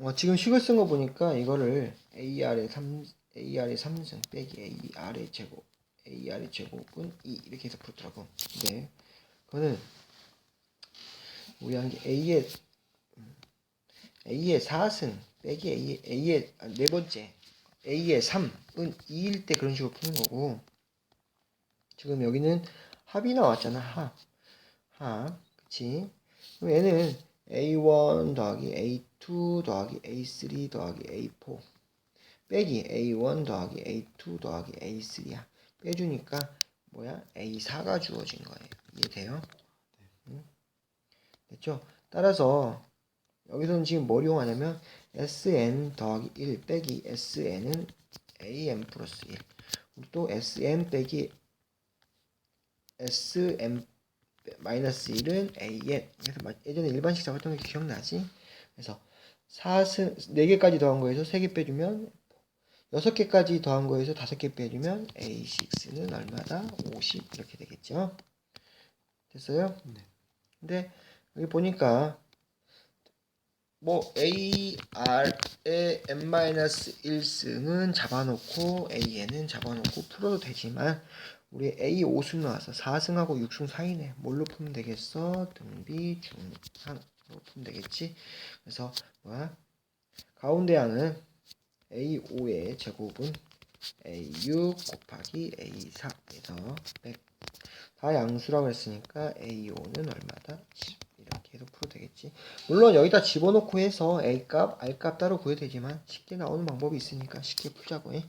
어, 지금 식을 쓴 거 보니까 이거를 AR의 3, AR의 3승 빼기 AR의 제곱, AR의 제곱은 2 이렇게 해서 풀었더라고. 근데 그거는 우리 한게 A의 음, A의 4승 빼기 A의, A의 아, 네 번째 A의 3은 2일 때 그런 식으로 푸는 거고 지금 여기는 합이 나왔잖아 합합 그치 그럼 얘는 A1 더하기 A2 더하기 A3 더하기 A4 빼기 A1 더하기 A2 더하기 A3야 빼주니까 뭐야 A4가 주어진 거예요 이해돼요? 응? 됐죠? 따라서 여기서는 지금 뭘 이용하냐면 SN 더하기 1 빼기 SN은 AM 플러스 1 그리고 또 SM 빼기 SM 마이너스 1은 AN 그래서 마- 예전에 일반식 잡았던 게 기억나지? 그래서 4승 4개까지 더한 거에서 3개 빼주면 6개까지 더한 거에서 5개 빼주면 A6는 얼마다? 50 이렇게 되겠죠? 됐어요? 네. 근데 여기 보니까 뭐 AR의 n-1승은 잡아놓고 AN은 잡아놓고 풀어도 되지만 우리 A 5승 나와서 4승하고 6승 사이네 뭘로 풀면 되겠어? 등비 중항으로 풀면 되겠지 그래서 뭐야 가운데 항은 A5의 제곱은 A6 곱하기 A4에서 100. 다 양수라고 했으니까 A5는 얼마다? 10 해서 풀어도 되겠지. 물론 여기다 집어넣고 해서 A값, R값 따로 구해도 되지만 쉽게 나오는 방법이 있으니까 쉽게 풀자고 해